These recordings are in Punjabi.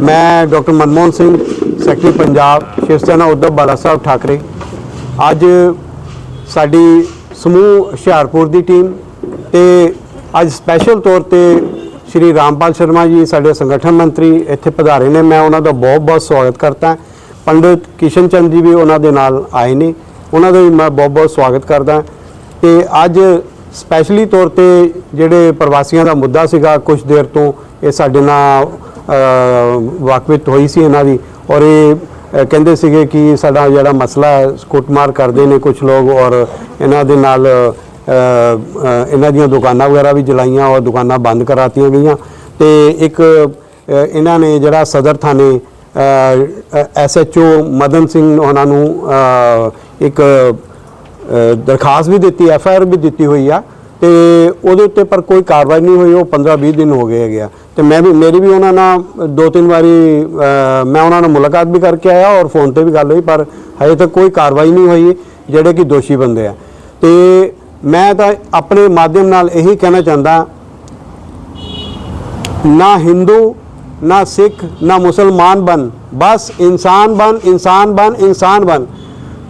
ਮੈਂ ਡਾਕਟਰ ਮਨਮੋਹਨ ਸਿੰਘ ਸੈਕਟਰੀ ਪੰਜਾਬ ਸ਼ਿਵ ਸੈਨਾ ਉद्धਵ ਬਾਲਾ ਸਾਹਿਬ ਠਾਕਰੇ। ਅੱਜ ਸਾਡੀ ਸਮੂਹ ਹੁਸ਼ਿਆਰਪੁਰ ਦੀ ਟੀਮ ਤੇ ਅੱਜ ਸਪੈਸ਼ਲ ਤੌਰ ਤੇ ਸ਼੍ਰੀ ਰਾਮਪਾਲ ਸ਼ਰਮਾ ਜੀ, ਸਾਡੇ ਸੰਗਠਨ ਮੰਤਰੀ ਇੱਥੇ ਪਧਾਰੇ ਨੇ। ਮੈਂ ਉਹਨਾਂ ਦਾ ਬਹੁਤ ਬਹੁਤ ਸਵਾਗਤ ਕਰਦਾ ਪੰਡਿਤ ਕਿਸ਼ਨ ਚੰਦ ਜੀ ਵੀ ਉਹਨਾਂ ਦੇ ਨਾਲ ਆਏ ਨੇ। ਉਹਨਾਂ ਦਾ ਵੀ ਮੈਂ ਬਹੁਤ ਬਹੁਤ ਸਵਾਗਤ ਕਰਦਾ ਤੇ ਅੱਜ ਸਪੈਸ਼ਲੀ ਤੌਰ ਤੇ ਜਿਹੜੇ ਪ੍ਰਵਾਸੀਆਂ ਦਾ ਮੁੱਦਾ ਸੀਗਾ ਕੁਝ ਦੇਰ ਤੋਂ, ਇਹ ਸਾਡੇ ਨਾਲ ਅ, ਵਾਕਫਿਤ ਹੋਈ ਸੀ ਇਹਨਾਂ ਦੀ ਔਰ ਇਹ ਕਹਿੰਦੇ ਸੀਗੇ ਕਿ ਸਾਡਾ ਜਿਹੜਾ ਮਸਲਾ ਕੁੱਟਮਾਰ ਕਰਦੇ ਨੇ ਕੁਝ ਲੋਕ ਔਰ ਇਹਨਾਂ ਦੇ ਨਾਲ ਇਹਨਾਂ ਦੀਆਂ ਦੁਕਾਨਾਂ ਵਗੈਰਾ ਵੀ ਜਲਾਈਆਂ ਔਰ ਦੁਕਾਨਾਂ ਬੰਦ ਕਰਾਤੀਆਂ ਗਈਆਂ ਤੇ ਇੱਕ ਇਹਨਾਂ ਨੇ ਜਿਹੜਾ ਸਦਰ ਥਾਣੇ ਐਸਐਚਓ ਮਦਨ ਸਿੰਘ ਉਹਨਾਂ ਨੂੰ ਇੱਕ ਦਰਖਾਸਤ ਵੀ ਦਿੱਤੀ ਐਫ ਆਈ ਆਰ ਵੀ ਦਿੱਤੀ ਹੋਈ ਆ ਤੇ ਉਹਦੇ ਉੱਤੇ ਪਰ ਕੋਈ ਕਾਰਵਾਈ ਨਹੀਂ ਹੋਈ, ਉਹ 15 20 ਦਿਨ ਹੋ ਗਏ ਹੈਗੇ ਆ। ਤੇ ਮੈਂ ਵੀ, ਮੇਰੀ ਵੀ ਉਹਨਾਂ ਨਾਲ ਦੋ ਤਿੰਨ ਵਾਰੀ ਮੈਂ ਉਹਨਾਂ ਨਾਲ ਮੁਲਾਕਾਤ ਵੀ ਕਰਕੇ ਆਇਆ ਔਰ ਫੋਨ ਤੇ ਵੀ ਗੱਲ ਹੋਈ, ਪਰ ਹਜੇ ਤੱਕ ਕੋਈ ਕਾਰਵਾਈ ਨਹੀਂ ਹੋਈ, ਜਿਹੜੇ ਕਿ ਦੋਸ਼ੀ ਬੰਦੇ ਆ। ਤੇ ਮੈਂ ਤਾਂ ਆਪਣੇ ਮਾਧਿਅਮ ਨਾਲ ਇਹੀ ਕਹਿਣਾ ਚਾਹੁੰਦਾ, ਨਾ ਹਿੰਦੂ ਨਾ ਸਿੱਖ ਨਾ ਮੁਸਲਮਾਨ ਬਣ, ਬਸ ਇਨਸਾਨ ਬਣ ਇਨਸਾਨ ਬਣ ਇਨਸਾਨ ਬਣ।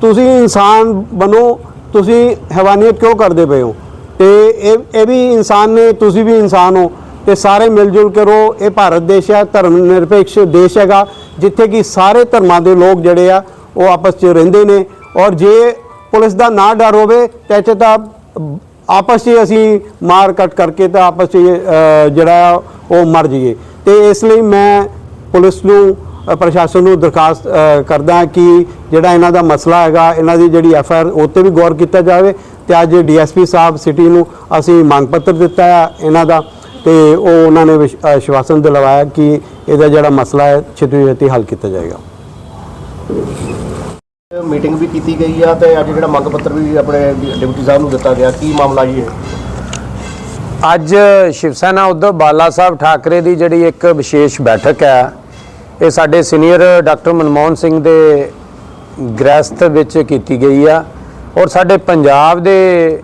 ਤੁਸੀਂ ਇਨਸਾਨ ਬਣੋ, ਤੁਸੀਂ ਹੈਵਾਨੀਅਤ ਕਿਉਂ ਕਰਦੇ ਪਏ ਹੋ? ਤੇ ਇਹ ਇਹ ਵੀ ਇਨਸਾਨ ਨੇ, ਤੁਸੀਂ ਵੀ ਇਨਸਾਨ ਹੋ, ਤੇ ਸਾਰੇ ਮਿਲ ਜੁਲ ਕੇ ਰਹੋ। ਇਹ ਭਾਰਤ ਦੇਸ਼ ਹੈ, ਧਰਮ ਨਿਰਪੇਖ ਦੇਸ਼ ਹੈਗਾ, ਜਿੱਥੇ ਕਿ ਸਾਰੇ ਧਰਮਾਂ ਦੇ ਲੋਕ ਜਿਹੜੇ ਆ, ਉਹ ਆਪਸ 'ਚ ਰਹਿੰਦੇ ਨੇ। ਔਰ ਜੇ ਪੁਲਿਸ ਦਾ ਨਾ ਡਰ ਹੋਵੇ, ਤੇ ਇੱਥੇ ਤਾਂ ਆਪਸ 'ਚ ਅਸੀਂ ਮਾਰ ਕੱਟ ਕਰਕੇ ਤਾਂ ਆਪਸ 'ਚ ਜਿਹੜਾ ਆ, ਉਹ ਮਰ ਜਾਈਏ। ਤੇ ਇਸ ਲਈ ਮੈਂ ਪੁਲਿਸ ਨੂੰ, ਪ੍ਰਸ਼ਾਸਨ ਨੂੰ ਦਰਖਾਸਤ ਕਰਦਾ ਕਿ ਜਿਹੜਾ ਇਹਨਾਂ ਦਾ ਮਸਲਾ ਹੈਗਾ, ਇਹਨਾਂ ਦੀ ਜਿਹੜੀ ਐਫ ਆਰ ਉੱਤੇ ਵੀ ਗੌਰ ਕੀਤਾ ਜਾਵੇ। ਤੇ ਅੱਜ ਡੀਐਸਪੀ ਸਾਹਿਬ ਸਿਟੀ ਨੂੰ ਅਸੀਂ ਮੰਗ ਪੱਤਰ ਦਿੱਤਾ ਹੈ ਇਹਨਾਂ ਦਾ ਤੇ ਉਹ ਉਹਨਾਂ ਨੇ ਵਿਸ਼- ਆਸ਼ਵਾਸਨ ਦਿਲਵਾਇਆ ਕਿ ਇਹਦਾ ਜਿਹੜਾ ਮਸਲਾ ਹੈ ਛੇਤੀ ਛੇਤੀ ਹੱਲ ਕੀਤਾ ਜਾਏਗਾ। ਮੀਟਿੰਗ ਵੀ ਕੀਤੀ ਗਈ ਆ ਤੇ ਅੱਜ ਜਿਹੜਾ ਮੰਗ ਪੱਤਰ ਵੀ ਆਪਣੇ ਡਿਪਟੀ ਸਾਹਿਬ ਨੂੰ ਦਿੱਤਾ ਗਿਆ ਕੀ ਮਾਮਲਾ ਜੀ ਅੱਜ ਸ਼ਿਵ ਸੈਨਾ ਉद्धਵ ਬਾਲਾ ਸਾਹਿਬ ਠਾਕਰੇ ਦੀ ਜਿਹੜੀ ਇੱਕ ਵਿਸ਼ੇਸ਼ ਬੈਠਕ ਹੈ ਇਹ ਸਾਡੇ ਸੀਨੀਅਰ ਡਾਕਟਰ ਮਨਮੋਹਨ ਸਿੰਘ ਦੇ ਗ੍ਰਸਥ ਵਿੱਚ ਕੀਤੀ ਗਈ ਆ। ਔਰ ਸਾਡੇ ਪੰਜਾਬ ਦੇ,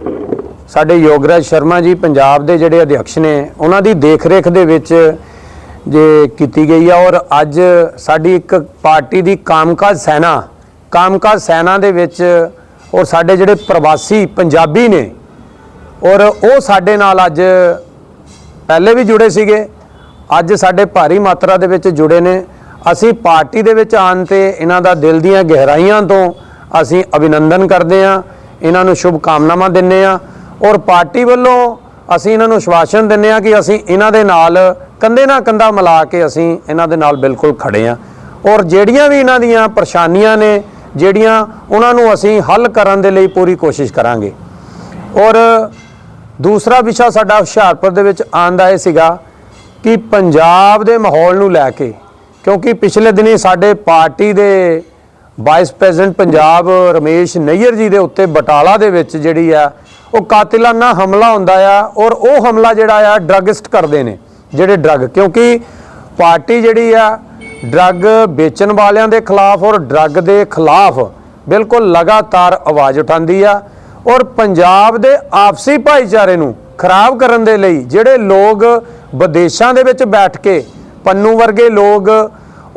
ਸਾਡੇ ਯੋਗਰਾਜ ਸ਼ਰਮਾ ਜੀ ਪੰਜਾਬ ਦੇ ਜਿਹੜੇ ਅਧਿਕਸ਼ ਨੇ, ਉਹਨਾਂ ਦੀ ਦੇਖ-ਰੇਖ ਦੇ ਵਿੱਚ ਜੇ ਕੀਤੀ ਗਈ ਆ ਔਰ ਅੱਜ ਸਾਡੀ ਇੱਕ ਪਾਰਟੀ ਦੀ ਕਾਮਕਾਜ ਸੈਨਾ ਕਾਮਕਾਜ ਸੈਨਾ ਦੇ ਵਿੱਚ ਔਰ ਸਾਡੇ ਜਿਹੜੇ ਪ੍ਰਵਾਸੀ ਪੰਜਾਬੀ ਨੇ, ਔਰ ਉਹ ਸਾਡੇ ਨਾਲ ਅੱਜ ਪਹਿਲੇ ਵੀ ਜੁੜੇ ਸੀਗੇ, ਅੱਜ ਸਾਡੇ ਭਾਰੀ ਮਾਤਰਾ ਦੇ ਵਿੱਚ ਜੁੜੇ ਨੇ। ਅਸੀਂ ਪਾਰਟੀ ਦੇ ਵਿੱਚ ਆਉਣ ਤੇ ਇਹਨਾਂ ਦਾ ਦਿਲ ਦੀਆਂ ਗਹਿਰਾਈਆਂ ਤੋਂ ਅਸੀਂ ਅਭਿਨੰਦਨ ਕਰਦੇ ਹਾਂ, ਇਹਨਾਂ ਨੂੰ ਸ਼ੁਭ ਕਾਮਨਾਵਾਂ ਦਿੰਨੇ ਆ ਔਰ ਪਾਰਟੀ ਵੱਲੋਂ ਅਸੀਂ ਇਹਨਾਂ ਨੂੰ ਸ਼ਵਾਸਨ ਦਿੰਨੇ ਆ ਕਿ ਅਸੀਂ ਇਹਨਾਂ ਦੇ ਨਾਲ ਕੰਧੇ ਨਾਲ ਕੰਧਾ ਮਿਲਾ ਕੇ ਅਸੀਂ ਇਹਨਾਂ ਦੇ ਨਾਲ ਬਿਲਕੁਲ ਖੜੇ ਆ ਔਰ ਜਿਹੜੀਆਂ ਵੀ ਇਹਨਾਂ ਦੀਆਂ ਪਰੇਸ਼ਾਨੀਆਂ ਨੇ, ਜਿਹੜੀਆਂ ਉਹਨਾਂ ਨੂੰ ਅਸੀਂ ਹੱਲ ਕਰਨ ਦੇ ਲਈ ਪੂਰੀ ਕੋਸ਼ਿਸ਼ ਕਰਾਂਗੇ। ਔਰ ਦੂਸਰਾ ਵਿਸ਼ਾ ਸਾਡਾ ਹੁਸ਼ਿਆਰਪੁਰ ਦੇ ਵਿੱਚ ਆਂਦਾ ਇਹ ਸੀਗਾ ਕਿ ਪੰਜਾਬ ਦੇ ਮਾਹੌਲ ਨੂੰ ਲੈ ਕੇ, ਕਿਉਂਕਿ ਪਿਛਲੇ ਦਿਨੀ ਸਾਡੇ ਪਾਰਟੀ ਦੇ ਵਾਈਸ ਪ੍ਰੈਜ਼ੀਡੈਂਟ ਪੰਜਾਬ ਰਮੇਸ਼ ਨਈਅਰ ਜੀ ਦੇ ਉੱਤੇ ਬਟਾਲਾ ਦੇ ਵਿੱਚ ਜਿਹੜੀ ਆ, ਉਹ ਕਾਤਿਲਾਨਾ ਹਮਲਾ ਹੁੰਦਾ ਆ ਔਰ ਉਹ ਹਮਲਾ ਜਿਹੜਾ ਆ ਡਰੱਗਿਸਟ ਕਰਦੇ ਨੇ, ਜਿਹੜੇ ਡਰੱਗ ਕਿਉਂਕਿ ਪਾਰਟੀ ਜਿਹੜੀ ਆ ਡਰੱਗ ਵੇਚਣ ਵਾਲਿਆਂ ਦੇ ਖਿਲਾਫ ਔਰ ਡਰੱਗ ਦੇ ਖਿਲਾਫ ਬਿਲਕੁਲ ਲਗਾਤਾਰ ਆਵਾਜ਼ ਉਠਾਉਂਦੀ ਆ ਔਰ ਪੰਜਾਬ ਦੇ ਆਪਸੀ ਭਾਈਚਾਰੇ ਨੂੰ ਖਰਾਬ ਕਰਨ ਦੇ ਲਈ ਜਿਹੜੇ ਲੋਕ ਵਿਦੇਸ਼ਾਂ ਦੇ ਵਿੱਚ ਬੈਠ ਕੇ ਪੰਨੂ ਵਰਗੇ ਲੋਕ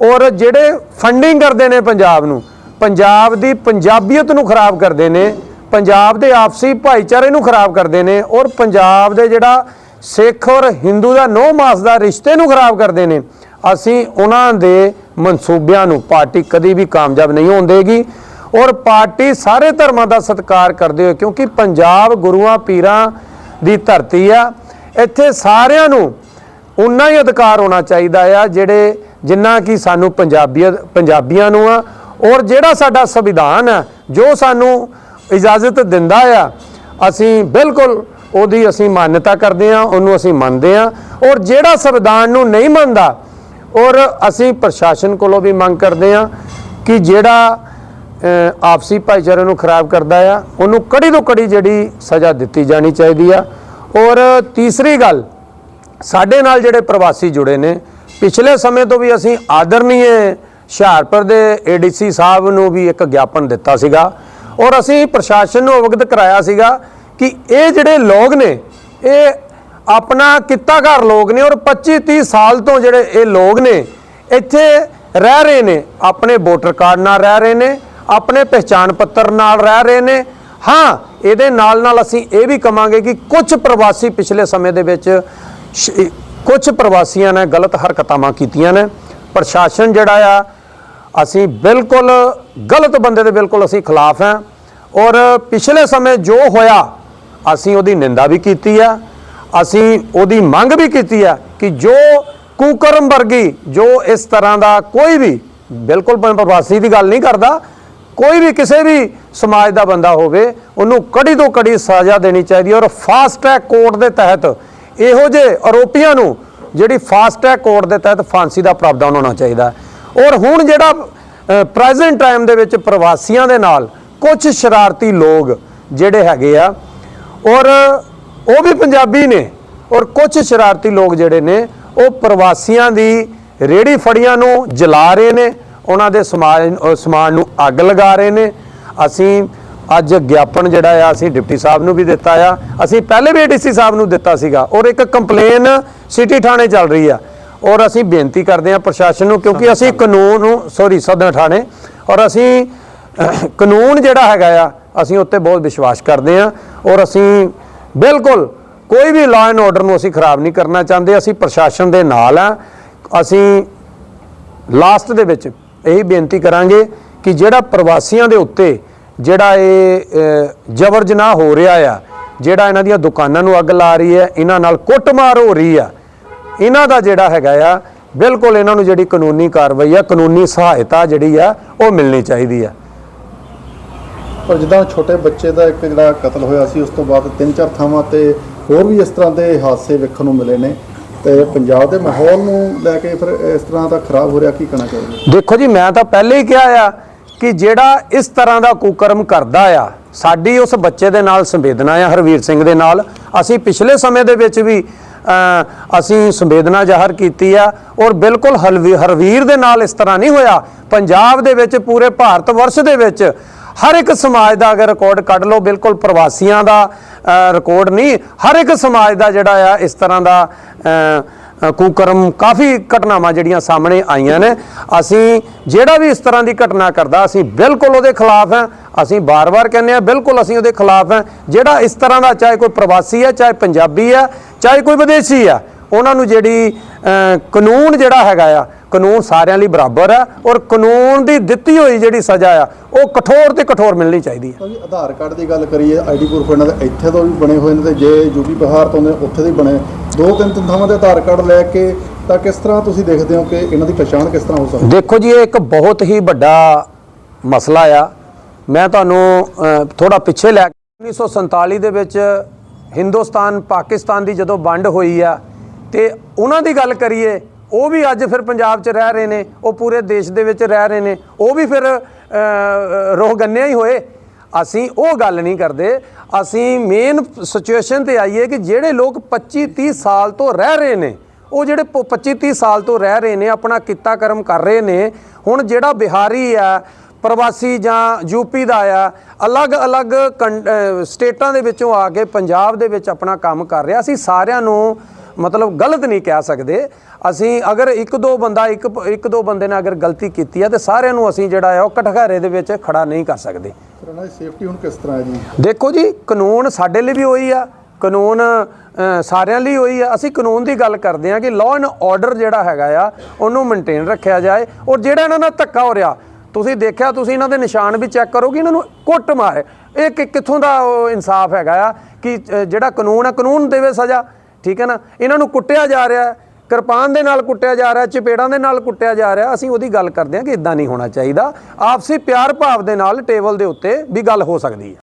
ਔਰ ਜਿਹੜੇ ਫੰਡਿੰਗ ਕਰਦੇ ਨੇ ਪੰਜਾਬ ਨੂੰ, ਪੰਜਾਬ ਦੀ ਪੰਜਾਬੀਅਤ ਨੂੰ ਖਰਾਬ ਕਰਦੇ ਨੇ, ਪੰਜਾਬ ਦੇ ਆਪਸੀ ਭਾਈਚਾਰੇ ਨੂੰ ਖਰਾਬ ਕਰਦੇ ਨੇ, ਔਰ ਪੰਜਾਬ ਦੇ ਜਿਹੜਾ ਸਿੱਖ ਔਰ ਹਿੰਦੂ ਦਾ ਨੋ ਮਾਸ ਦਾ ਰਿਸ਼ਤੇ ਨੂੰ ਖਰਾਬ ਕਰਦੇ ਨੇ, ਅਸੀਂ ਉਹਨਾਂ ਦੇ ਮਨਸੂਬਿਆਂ ਨੂੰ ਪਾਰਟੀ ਕਦੀ ਵੀ ਕਾਮਯਾਬ ਨਹੀਂ ਹੋਣ ਦੇਗੀ। ਔਰ ਪਾਰਟੀ ਸਾਰੇ ਧਰਮਾਂ ਦਾ ਸਤਿਕਾਰ ਕਰਦੇ ਹੋਏ, ਕਿਉਂਕਿ ਪੰਜਾਬ ਗੁਰੂਆਂ ਪੀਰਾਂ ਦੀ ਧਰਤੀ ਆ, ਇੱਥੇ ਸਾਰਿਆਂ ਨੂੰ ਉਨਾ ਹੀ ਅਧਿਕਾਰ ਹੋਣਾ ਚਾਹੀਦਾ ਆ, ਜਿਹੜੇ ਜਿੰਨਾ ਕਿ ਸਾਨੂੰ ਪੰਜਾਬੀਅਤ ਪੰਜਾਬੀਆਂ ਨੂੰ ਆ, ਔਰ ਜਿਹੜਾ ਸਾਡਾ ਸੰਵਿਧਾਨ ਆ, ਜੋ ਸਾਨੂੰ ਇਜਾਜ਼ਤ ਦਿੰਦਾ ਆ, ਅਸੀਂ ਬਿਲਕੁਲ ਉਹਦੀ ਅਸੀਂ ਮਾਨਤਾ ਕਰਦੇ ਆ ਉਹਨੂੰ ਅਸੀਂ ਮੰਨਦੇ ਆ ਔਰ ਜਿਹੜਾ ਸੰਵਿਧਾਨ ਨੂੰ ਨਹੀਂ ਮੰਨਦਾ, ਔਰ ਅਸੀਂ ਪ੍ਰਸ਼ਾਸਨ ਕੋਲੋਂ ਵੀ ਮੰਗ ਕਰਦੇ ਆ ਕਿ ਜਿਹੜਾ ਆਪਸੀ ਭਾਈਚਾਰੇ ਨੂੰ ਖਰਾਬ ਕਰਦਾ ਆ, ਉਹਨੂੰ ਕੜੀ ਤੋਂ ਕੜੀ ਜਿਹੜੀ ਸਜ਼ਾ ਦਿੱਤੀ ਜਾਣੀ ਚਾਹੀਦੀ ਆ, ਔਰ ਤੀਸਰੀ ਗੱਲ, ਸਾਡੇ ਨਾਲ ਜਿਹੜੇ ਪ੍ਰਵਾਸੀ ਜੁੜੇ ਨੇ ਪਿਛਲੇ ਸਮੇਂ ਤੋਂ ਵੀ ਅਸੀਂ ਆਦਰਨੀਏ ਹੁਸ਼ਿਆਰਪੁਰ ਦੇ ਏਡੀਸੀ ਸਾਹਿਬ ਨੂੰ ਵੀ ਇੱਕ ਗਿਆਪਨ ਦਿੱਤਾ ਸੀਗਾ ਔਰ ਅਸੀਂ ਪ੍ਰਸ਼ਾਸਨ ਨੂੰ ਅਵਗਤ ਕਰਾਇਆ ਸੀਗਾ ਕਿ ਇਹ ਜਿਹੜੇ ਲੋਕ ਨੇ, ਇਹ ਆਪਣਾ ਕਿੱਤਾਘਰ ਲੋਕ ਨੇ ਔਰ 25 30 ਸਾਲ ਤੋਂ ਜਿਹੜੇ ਇਹ ਲੋਕ ਨੇ, ਇੱਥੇ ਰਹਿ ਰਹੇ ਨੇ, ਆਪਣੇ ਵੋਟਰ ਕਾਰਡ ਨਾਲ ਰਹਿ ਰਹੇ ਨੇ, ਆਪਣੇ ਪਹਿਚਾਣ ਪੱਤਰ ਨਾਲ ਰਹਿ ਰਹੇ ਨੇ। ਹਾਂ, ਇਹਦੇ ਨਾਲ ਨਾਲ ਅਸੀਂ ਇਹ ਵੀ ਕਵਾਂਗੇ ਕਿ ਕੁਝ ਪ੍ਰਵਾਸੀ ਪਿਛਲੇ ਸਮੇਂ ਦੇ ਵਿੱਚ ਕੁਝ ਪ੍ਰਵਾਸੀਆਂ ਨੇ ਗਲਤ ਹਰਕਤਾਂ ਕੀਤੀਆਂ ਨੇ। ਪ੍ਰਸ਼ਾਸਨ ਜਿਹੜਾ ਆ, ਅਸੀਂ ਬਿਲਕੁਲ ਗਲਤ ਬੰਦੇ ਦੇ ਬਿਲਕੁਲ ਅਸੀਂ ਖਿਲਾਫ ਹਾਂ। ਔਰ ਪਿਛਲੇ ਸਮੇਂ ਜੋ ਹੋਇਆ, ਅਸੀਂ ਉਹਦੀ ਨਿੰਦਾ ਵੀ ਕੀਤੀ ਆ। ਅਸੀਂ ਉਹਦੀ ਮੰਗ ਵੀ ਕੀਤੀ ਆ ਕਿ ਜੋ ਕੁਕਰਮ ਵਰਗੀ, ਜੋ ਇਸ ਤਰ੍ਹਾਂ ਦਾ ਕੋਈ ਵੀ, ਬਿਲਕੁਲ ਪ੍ਰਵਾਸੀ ਦੀ ਗੱਲ ਨਹੀਂ ਕਰਦਾ, ਕੋਈ ਵੀ ਕਿਸੇ ਵੀ ਸਮਾਜ ਦਾ ਬੰਦਾ ਹੋਵੇ, ਉਹਨੂੰ ਕੜੀ ਤੋਂ ਕੜੀ ਸਜ਼ਾ ਦੇਣੀ ਚਾਹੀਦੀ ਹੈ। ਔਰ ਫਾਸਟ ਟਰੈਕ ਕੋਰਟ ਦੇ ਤਹਿਤ ਇਹੋ ਜਿਹੇ ਆਰੋਪੀਆਂ ਨੂੰ ਜਿਹੜੀ ਫਾਸਟ ਟਰੈਕ ਕੋਰਟ ਦੇ ਤਹਿਤ ਫਾਂਸੀ ਦਾ ਪ੍ਰਾਵਧਾਨ ਹੋਣਾ ਚਾਹੀਦਾ ਔਰ ਹੁਣ ਜਿਹੜਾ ਪ੍ਰੈਜ਼ੈਂਟ ਟਾਈਮ ਦੇ ਵਿੱਚ ਪ੍ਰਵਾਸੀਆਂ ਦੇ ਨਾਲ ਕੁਝ ਸ਼ਰਾਰਤੀ ਲੋਕ ਜਿਹੜੇ ਹੈਗੇ ਆ, ਔਰ ਉਹ ਵੀ ਪੰਜਾਬੀ ਨੇ, ਔਰ ਕੁਝ ਸ਼ਰਾਰਤੀ ਲੋਕ ਜਿਹੜੇ ਨੇ, ਉਹ ਪ੍ਰਵਾਸੀਆਂ ਦੀ ਰੇੜੀ ਫੜੀਆਂ ਨੂੰ ਜਲਾ ਰਹੇ ਨੇ, ਉਹਨਾਂ ਦੇ ਸਮਾਜ ਅਹ ਸਮਾਨ ਨੂੰ ਅੱਗ ਲਗਾ ਰਹੇ ਨੇ। ਅਸੀਂ ਅੱਜ ਗਿਆਪਨ ਜਿਹੜਾ ਆ ਅਸੀਂ ਡਿਪਟੀ ਸਾਹਿਬ ਨੂੰ ਵੀ ਦਿੱਤਾ ਆ। ਅਸੀਂ ਪਹਿਲੇ ਵੀ ਡੀਸੀ ਸਾਹਿਬ ਨੂੰ ਦਿੱਤਾ ਸੀਗਾ ਔਰ ਇੱਕ ਕੰਪਲੇਨ ਸਿਟੀ ਥਾਣੇ ਚੱਲ ਰਹੀ ਆ। ਔਰ ਅਸੀਂ ਬੇਨਤੀ ਕਰਦੇ ਹਾਂ ਪ੍ਰਸ਼ਾਸਨ ਨੂੰ ਕਿਉਂਕਿ ਅਸੀਂ ਕਾਨੂੰਨ ਨੂੰ ਸੌਰੀ ਸਦਰ ਥਾਣੇ ਔਰ ਅਸੀਂ ਕਾਨੂੰਨ ਜਿਹੜਾ ਹੈਗਾ ਆ ਅਸੀਂ ਉੱਤੇ ਬਹੁਤ ਵਿਸ਼ਵਾਸ ਕਰਦੇ ਹਾਂ। ਔਰ ਅਸੀਂ ਬਿਲਕੁਲ ਕੋਈ ਵੀ ਲਾਅ ਐਂਡ ਆਰਡਰ ਨੂੰ ਅਸੀਂ ਖਰਾਬ ਨਹੀਂ ਕਰਨਾ ਚਾਹੁੰਦੇ ਅਸੀਂ ਪ੍ਰਸ਼ਾਸਨ ਦੇ ਨਾਲ ਆ। ਅਸੀਂ ਲਾਸਟ ਦੇ ਵਿੱਚ ਇਹੀ ਬੇਨਤੀ ਕਰਾਂਗੇ ਕਿ ਜਿਹੜਾ ਪ੍ਰਵਾਸੀਆਂ ਦੇ ਉੱਤੇ ਜਿਹੜਾ ਇਹ ਜਬਰ ਜਨਾਹ ਹੋ ਰਿਹਾ ਆ ਜਿਹੜਾ ਇਹਨਾਂ ਦੀਆਂ ਦੁਕਾਨਾਂ ਨੂੰ ਅੱਗ ਲਾ ਰਹੀ ਹੈ ਇਹਨਾਂ ਨਾਲ ਕੁੱਟਮਾਰ ਹੋ ਰਹੀ ਆ। ਇਹਨਾਂ ਦਾ ਜਿਹੜਾ ਹੈਗਾ ਆ ਬਿਲਕੁਲ ਇਹਨਾਂ ਨੂੰ ਜਿਹੜੀ ਕਾਨੂੰਨੀ ਕਾਰਵਾਈ ਆ ਕਾਨੂੰਨੀ ਸਹਾਇਤਾ ਜਿਹੜੀ ਆ ਉਹ ਮਿਲਣੀ ਚਾਹੀਦੀ ਆ। ਪਰ ਜਿੱਦਾਂ ਛੋਟੇ ਬੱਚੇ ਦਾ ਇੱਕ ਜਿਹੜਾ ਕਤਲ ਹੋਇਆ ਸੀ ਉਸ ਤੋਂ ਬਾਅਦ ਤਿੰਨ ਚਾਰ ਥਾਵਾਂ ਤੇ ਹੋਰ ਵੀ ਇਸ ਤਰ੍ਹਾਂ ਦੇ ਹਾਦਸੇ ਵੇਖਣ ਨੂੰ ਮਿਲੇ ਨੇ। ਤੇ ਪੰਜਾਬ ਦੇ ਮਾਹੌਲ ਨੂੰ ਲੈ ਕੇ ਫਿਰ ਇਸ ਤਰ੍ਹਾਂ ਦਾ ਖਰਾਬ ਹੋ ਰਿਹਾ ਕੀ ਕਹਿਣਾ ਚਾਹੋਗੇ? ਦੇਖੋ ਜੀ ਮੈਂ ਤਾਂ ਪਹਿਲੇ ਹੀ ਕਿਹਾ ਆ ਕਿ ਜਿਹੜਾ ਇਸ ਤਰ੍ਹਾਂ ਦਾ ਕੁਕਰਮ ਕਰਦਾ ਆ ਸਾਡੀ ਉਸ ਬੱਚੇ ਦੇ ਨਾਲ ਸੰਵੇਦਨਾ ਆ ਹਰਵੀਰ ਸਿੰਘ ਦੇ ਨਾਲ। ਅਸੀਂ ਪਿਛਲੇ ਸਮੇਂ ਦੇ ਵਿੱਚ ਵੀ ਅਸੀਂ ਸੰਵੇਦਨਾ ਜ਼ਾਹਰ ਕੀਤੀ ਆ ਔਰ ਬਿਲਕੁਲ ਹਲਵੀ ਹਰਵੀਰ ਦੇ ਨਾਲ ਇਸ ਤਰ੍ਹਾਂ ਨਹੀਂ ਹੋਇਆ। ਪੰਜਾਬ ਦੇ ਵਿੱਚ ਪੂਰੇ ਭਾਰਤ ਵਰਸ਼ ਦੇ ਵਿੱਚ ਹਰ ਇੱਕ ਸਮਾਜ ਦਾ ਅਗਰ ਰਿਕਾਰਡ ਕੱਢ ਲਓ ਬਿਲਕੁਲ ਪ੍ਰਵਾਸੀਆਂ ਦਾ ਅ, ਰਿਕਾਰਡ ਨਹੀਂ ਹਰ ਇੱਕ ਸਮਾਜ ਦਾ ਜਿਹੜਾ ਆ ਇਸ ਤਰ੍ਹਾਂ ਦਾ ਕੁਕਰਮ ਕਾਫੀ ਘਟਨਾਵਾਂ ਜਿਹੜੀਆਂ ਸਾਹਮਣੇ ਆਈਆਂ ਨੇ। ਅਸੀਂ ਜਿਹੜਾ ਵੀ ਇਸ ਤਰ੍ਹਾਂ ਦੀ ਘਟਨਾ ਕਰਦਾ, ਅਸੀਂ ਬਿਲਕੁਲ ਉਹਦੇ ਖਿਲਾਫ ਹਾਂ। ਅਸੀਂ ਬਾਰ-ਬਾਰ ਕਹਿੰਦੇ ਆ ਬਿਲਕੁਲ ਅਸੀਂ ਉਹਦੇ ਖਿਲਾਫ ਹਾਂ। ਜਿਹੜਾ ਇਸ ਤਰ੍ਹਾਂ ਦਾ ਚਾਹੇ ਕੋਈ ਪ੍ਰਵਾਸੀ ਹੈ, ਚਾਹੇ ਪੰਜਾਬੀ ਹੈ, ਚਾਹੇ ਕੋਈ ਵਿਦੇਸ਼ੀ ਹੈ, ਉਹਨਾਂ ਨੂੰ ਜਿਹੜੀ ਕਾਨੂੰਨ ਜਿਹੜਾ ਹੈਗਾ ਆ ਕਾਨੂੰਨ ਸਾਰਿਆਂ ਲਈ ਬਰਾਬਰ ਹੈ ਔਰ ਕਾਨੂੰਨ ਦੀ ਦਿੱਤੀ ਹੋਈ ਜਿਹੜੀ ਸਜ਼ਾ ਆ ਉਹ ਕਠੋਰ ਤੇ ਕਠੋਰ ਮਿਲਣੀ ਚਾਹੀਦੀ ਹੈ। ਜੀ ਆਧਾਰ ਕਾਰਡ ਦੀ ਗੱਲ ਕਰੀਏ ਆਈਡੀ ਪ੍ਰੂਫ ਇਹਨਾਂ ਦੇ ਇੱਥੇ ਤੋਂ ਵੀ ਬਣੇ ਹੋਏ ਨੇ ਤੇ ਜੇ ਯੂਪੀ ਬਿਹਾਰ ਤੋਂ ਨੇ ਉੱਥੇ ਦੇ ਬਣੇ। ਦੋ ਤਿੰਨ ਤਿੰਨ ਥਾਵਾਂ ਦੇ ਆਧਾਰ ਕਾਰਡ ਲੈ ਕੇ ਤਾਂ ਕਿਸ ਤਰ੍ਹਾਂ ਤੁਸੀਂ ਦੇਖਦੇ ਹੋ ਕਿ ਇਹਨਾਂ ਦੀ ਪਛਾਣ ਕਿਸ ਤਰ੍ਹਾਂ ਹੋ ਸਕਦੀ ਦੇਖੋ ਜੀ ਇਹ ਇੱਕ ਬਹੁਤ ਹੀ ਵੱਡਾ ਮਸਲਾ ਆ। ਮੈਂ ਤੁਹਾਨੂੰ ਥੋੜਾ ਪਿੱਛੇ ਲੈ ਕੇ 1947 ਦੇ ਵਿੱਚ ਹਿੰਦੁਸਤਾਨ ਪਾਕਿਸਤਾਨ ਦੀ ਜਦੋਂ ਵੰਡ ਹੋਈ ਆ ਤੇ ਉਹਨਾਂ ਦੀ ਗੱਲ ਕਰੀਏ ਉਹ ਵੀ ਅੱਜ ਫਿਰ ਪੰਜਾਬ 'ਚ ਰਹਿ ਰਹੇ ਨੇ ਉਹ ਪੂਰੇ ਦੇਸ਼ ਦੇ ਵਿੱਚ ਰਹਿ ਰਹੇ ਨੇ ਉਹ ਵੀ ਫਿਰ ਅਹ, ਰੋਹਗੰਨਿਆ ਹੀ ਹੋਏ। ਅਸੀਂ ਉਹ ਗੱਲ ਨਹੀਂ ਕਰਦੇ। ਅਸੀਂ ਮੇਨ ਸਿਚੁਏਸ਼ਨ ਤੇ ਆਈਏ ਕਿ ਜਿਹੜੇ ਲੋਕ 25 30 ਸਾਲ ਤੋਂ ਰਹਿ ਰਹੇ ਨੇ ਉਹ ਜਿਹੜੇ 25 30 ਸਾਲ ਤੋਂ ਰਹਿ ਰਹੇ ਨੇ ਆਪਣਾ ਕਿੱਤਾ ਕਰਮ ਕਰ ਰਹੇ ਨੇ ਹੁਣ ਜਿਹੜਾ ਬਿਹਾਰੀ ਆ ਪ੍ਰਵਾਸੀ ਜਾਂ ਯੂਪੀ ਦਾ ਆ ਅਲੱਗ-ਅਲੱਗ ਕੰ- ਸਟੇਟਾਂ ਦੇ ਵਿੱਚੋਂ ਆ ਕੇ ਪੰਜਾਬ ਦੇ ਵਿੱਚ ਆਪਣਾ ਕੰਮ ਕਰ ਰਿਹਾ। ਅਸੀਂ ਸਾਰਿਆਂ ਨੂੰ ਮਤਲਬ ਗਲਤ ਨਹੀਂ ਕਹਿ ਸਕਦੇ। ਅਸੀਂ ਅਗਰ ਇੱਕ ਦੋ ਬੰਦਾ ਇੱਕ ਇੱਕ ਦੋ ਬੰਦੇ ਨੇ ਅਗਰ ਗਲਤੀ ਕੀਤੀ ਹੈ ਤੇ ਸਾਰਿਆਂ ਨੂੰ ਅਸੀਂ ਜਿਹੜਾ ਆ ਉਹ ਕਟਘਾਰੇ ਦੇ ਵਿੱਚ ਖੜਾ ਨਹੀਂ ਕਰ ਸਕਦੇ। ਫਿਰ ਇਹਨਾਂ ਦੀ ਸੇਫਟੀ ਹੁਣ ਕਿਸ ਤਰ੍ਹਾਂ ਹੈ ਜੀ? ਦੇਖੋ ਜੀ ਕਾਨੂੰਨ ਸਾਡੇ ਲਈ ਵੀ ਉਹੀ ਆ। ਕਾਨੂੰਨ ਸਾਰਿਆਂ ਲਈ ਉਹੀ ਆ। ਅਸੀਂ ਕਾਨੂੰਨ ਦੀ ਗੱਲ ਕਰਦੇ ਆ ਕਿ ਲਾਅ ਐਂਡ ਆਰਡਰ ਜਿਹੜਾ ਹੈਗਾ ਆ ਉਹਨੂੰ ਮੇਨਟੇਨ ਰੱਖਿਆ ਜਾਏ। ਔਰ ਜਿਹੜਾ ਇਹਨਾਂ ਨਾਲ ਧੱਕਾ ਹੋ ਰਿਹਾ ਤੁਸੀਂ ਦੇਖਿਆ ਤੁਸੀਂ ਇਹਨਾਂ ਦੇ ਨਿਸ਼ਾਨ ਵੀ ਚੈੱਕ ਕਰੋ ਕਿ ਇਹਨਾਂ ਨੂੰ ਕੁੱਟ ਮਾਰੇ। ਇਹ ਕਿੱਥੋਂ ਦਾ ਇਨਸਾਫ ਹੈਗਾ ਆ ਕਿ ਜਿਹੜਾ ਕਾਨੂੰਨ ਆ ਕਾਨੂੰਨ ਦੇਵੇ ਸਜ਼ਾ। ਠੀਕ ਹੈ ਨਾ? ਇਹਨਾਂ ਨੂੰ ਕੁੱਟਿਆ ਜਾ ਰਿਹਾ ਕਿਰਪਾਨ ਦੇ ਨਾਲ ਕੁੱਟਿਆ ਜਾ ਰਿਹਾ ਚਪੇੜਾਂ ਦੇ ਨਾਲ ਕੁੱਟਿਆ ਜਾ ਰਿਹਾ ਅਸੀਂ ਉਹਦੀ ਗੱਲ ਕਰਦੇ ਹਾਂ ਕਿ ਇਦਾਂ ਨਹੀਂ ਹੋਣਾ ਚਾਹੀਦਾ। ਆਪਸੀ ਪਿਆਰ ਭਾਵ ਦੇ ਨਾਲ ਟੇਬਲ ਦੇ ਉੱਤੇ ਵੀ ਗੱਲ ਹੋ ਸਕਦੀ ਹੈ।